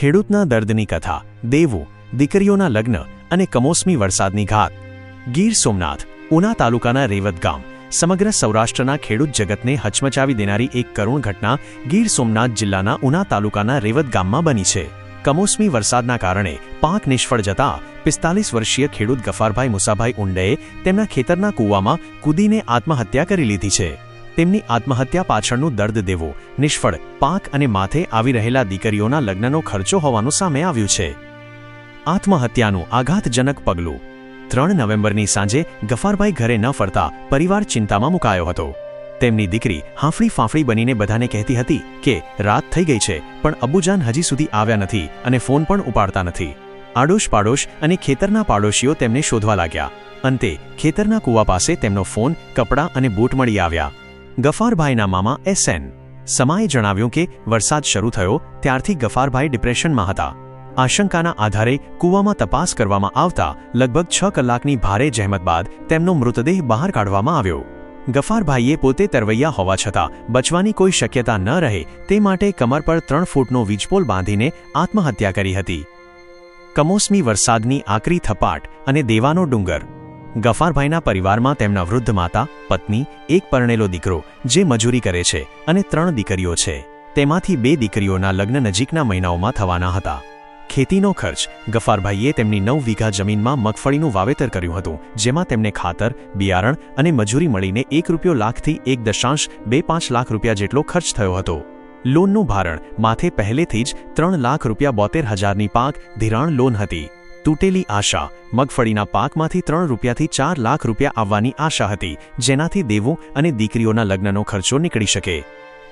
ખેડૂતના દર્દની કથા, દેવું, દીકરીઓના લગ્ન અને કમોસમી વરસાદની ઘાત. ગીર સોમનાથ, ઉના તાલુકાના રેવત ગામ, સમગ્ર સૌરાષ્ટ્રના ખેડૂત જગતને હચમચાવી દેનારી એક કરુણ ઘટના ગીર સોમનાથ જિલ્લાના ઉના તાલુકાના રેવત ગામમાં બની છે. કમોસમી વરસાદના કારણે પાક નિષ્ફળ જતા પિસ્તાલીસ વર્ષીય ખેડૂત ગફારભાઈ મુસાભાઈ ઉંડેએ તેમના ખેતરના કૂવામાં કૂદીને આત્મહત્યા કરી લીધી છે. તેમની આત્મહત્યા પાછળનું દર્દ દેવો, નિષ્ફળ, પાક અને માથે આવી રહેલા દીકરીઓના લગ્નનો ખર્ચો હોવાનું સામે આવ્યું છે. આત્મહત્યાનું આઘાતજનક પગલું. ત્રણ નવેમ્બરની સાંજે ગફારભાઈ ઘરે ન ફરતા પરિવાર ચિંતામાં મુકાયો હતો. તેમની દીકરી હાંફળી ફાંફળી બનીને બધાને કહેતી હતી કે, રાત થઈ ગઈ છે, પણ અબુજાન હજી સુધી આવ્યા નથી અને ફોન પણ ઉપાડતા નથી. આડોશ પાડોશ અને ખેતરના પાડોશીઓ તેમને શોધવા લાગ્યા. અંતે ખેતરના કૂવા પાસે તેમનો ફોન, કપડાં અને બૂટ મળી આવ્યા. ગફારભાઈના મામા એસએન સમાએ જણાવ્યું કે, વરસાદ શરૂ થયો, ત્યારથી ગફારભાઈ ડિપ્રેશનમાં હતા. આશંકાના આધારે કૂવામાં તપાસ કરવામાં આવતા લગભગ છ કલાકની ભારે જહેમત બાદ તેમનો મૃતદેહ બહાર કાઢવામાં આવ્યો. ગફારભાઈએ પોતે તરવૈયા હોવા છતાં બચવાની કોઈ શક્યતા ન રહે તે માટે કમર પર ત્રણ ફૂટનો વીજપોલ બાંધીને આત્મહત્યા કરી હતી. કમોસમી વરસાદની આકરી થપાટ અને દેવાનો ડુંગર ગફારભાઈના પરિવારમાં તેમના વૃદ્ધ માતા, પત્ની, એક પરણેલો દીકરો, જે મજૂરી કરે છે અને ત્રણ દીકરીઓ છે. તેમાંથી બે દીકરીઓના લગ્ન નજીકના મહિનાઓમાં થવાના હતા. ખેતીનો ખર્ચ. ગફારભાઈએ તેમની નવ વીઘા જમીનમાં મગફળીનું વાવેતર કર્યું હતું, જેમાં તેમને ખાતર, બિયારણ અને મજૂરી મળીને એક રૂપિયો લાખથી એક દશાંશ બે પાંચ લાખ રૂપિયા જેટલો ખર્ચ થયો હતો. લોનનું ભારણ. માથે પહેલેથી જ ત્રણ લાખ રૂપિયા બોતેર હજારની પાક ધિરાણ લોન હતી. તૂટેલી આશા. મગફળીના પાકમાંથી ત્રણ રૂપિયાથી ચાર લાખ રૂપિયા આવવાની આશા હતી, જેનાથી દેવો અને દીકરીઓના લગ્નનો ખર્ચો નીકળી શકે.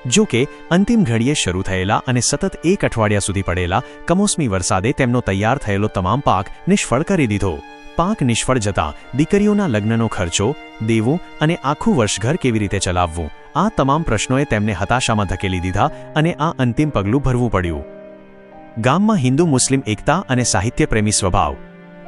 જો કે, અંતિમ ઘડીએ શરૂ થયેલા અને સતત એક અઠવાડિયા સુધી પડેલા કમોસમી વરસાદે તેમનો તૈયાર થયેલો તમામ પાક નિષ્ફળ કરી દીધો. પાક નિષ્ફળ જતા દીકરીઓના લગ્નનો ખર્ચો, દેવું અને આખું વર્ષઘર કેવી રીતે ચલાવવું, આ તમામ પ્રશ્નોએ તેમને હતાશામાં ધકેલી દીધા અને આ અંતિમ પગલું ભરવું પડ્યું. ગામમાં હિન્દુ મુસ્લિમ એકતા અને સાહિત્યપ્રેમી સ્વભાવ.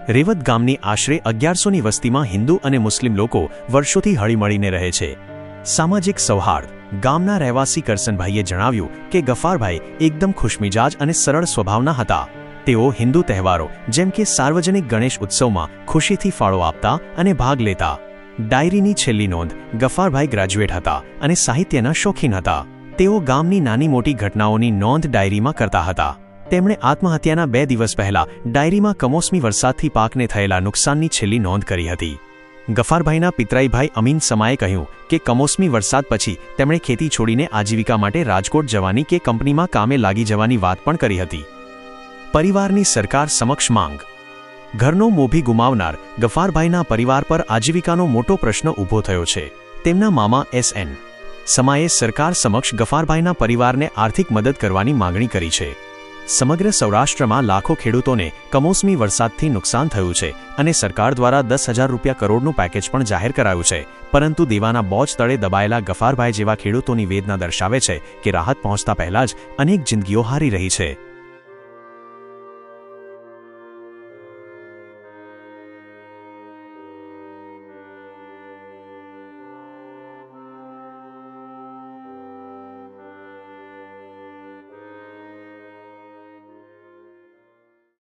રેવત ગામની આશરે અગિયારસોની વસ્તીમાં હિન્દુ અને મુસ્લિમ લોકો વર્ષોથી હળીમળીને રહે છે. સામાજિક સૌહાર્દ, ગામના રહેવાસી કરસનભાઈએ જણાવ્યું કે ગફારભાઈ એકદમ ખુશમિજાજ અને સરળ સ્વભાવના હતા. તેઓ હિન્દુ તહેવારો, જેમ કે સાર્વજનિક ગણેશ ઉત્સવમાં ખુશીથી ફાળો આપતા અને ભાગ લેતા. ડાયરીની છેલ્લી નોંધ, ગફારભાઈ ગ્રેજ્યુએટ હતા અને સાહિત્યના શોખીન હતા. તેઓ ગામની નાની મોટી ઘટનાઓની નોંધ ડાયરીમાં કરતા હતા. તેમણે આત્મહત્યાના બે દિવસ પહેલા ડાયરીમાં કમોસમી વરસાદથી પાકને થયેલા નુકસાનની છેલ્લી નોંધ કરી હતી. ગફારભાઈના પિતરાઈભાઈ અમીન સમાએ કહ્યું કે કમોસમી વરસાદ પછી તેમણે ખેતી છોડીને આજીવિકા માટે રાજકોટ જવાની કે કંપનીમાં કામે લાગી જવાની વાત પણ કરી હતી. પરિવારની સરકાર સમક્ષ માંગ. ઘરનો મોભી ગુમાવનાર ગફારભાઈના પરિવાર પર આજીવિકાનો મોટો પ્રશ્ન ઊભો થયો છે. તેમના મામા એસ એન. સમાએ સરકાર સમક્ષ ગફારભાઈના પરિવારને આર્થિક મદદ કરવાની માંગણી કરી છે. સમગ્ર સૌરાષ્ટ્રમાં લાખો ખેડૂતોને કમોસમી વરસાદથી નુકસાન થયું છે અને સરકાર દ્વારા દસ હજાર રૂપિયા કરોડનું પેકેજ પણ જાહેર કરાયું છે. પરંતુ દેવાના બોજ તળે દબાયેલા ગફારભાઈ જેવા ખેડૂતોની વેદના દર્શાવે છે કે રાહત પહોંચતા પહેલા જ અનેક જિંદગીઓ હારી રહી છે.